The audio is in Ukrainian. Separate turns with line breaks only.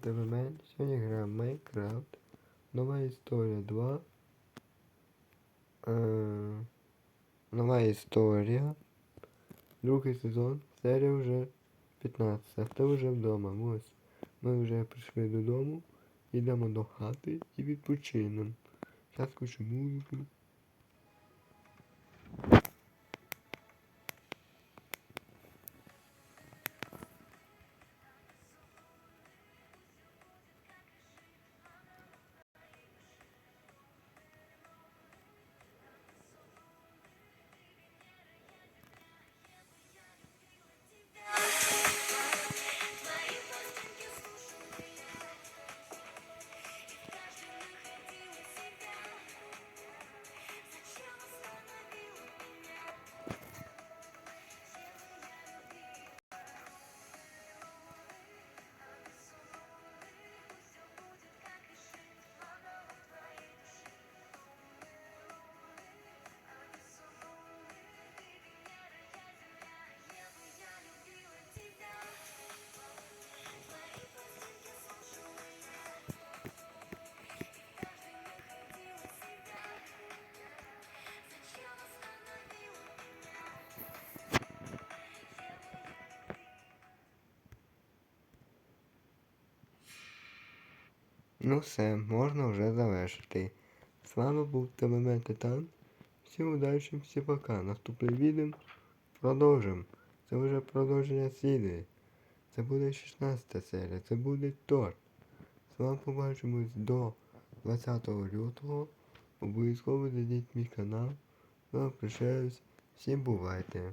ТВМ, сьогодні граємо Майнкрафт. Нова історія 2. Е, нова історія. Другий сезон. Серія вже 15. Хто вже вдома? Ось. Ми вже прийшли додому. Йдемо до хати і відпочинемо. Зараз включу музику. Ну все, можна вже завершити. З вами був ТВМ Титан. Всім удачі, всім пока. Наступне відео продовжимо. Це вже продовження серії. Це буде 16 серія, це буде торт. З вами побачимось до 20 лютого. Обов'язково зайдіть мій канал. Ну, прощаюсь. Всім бувайте.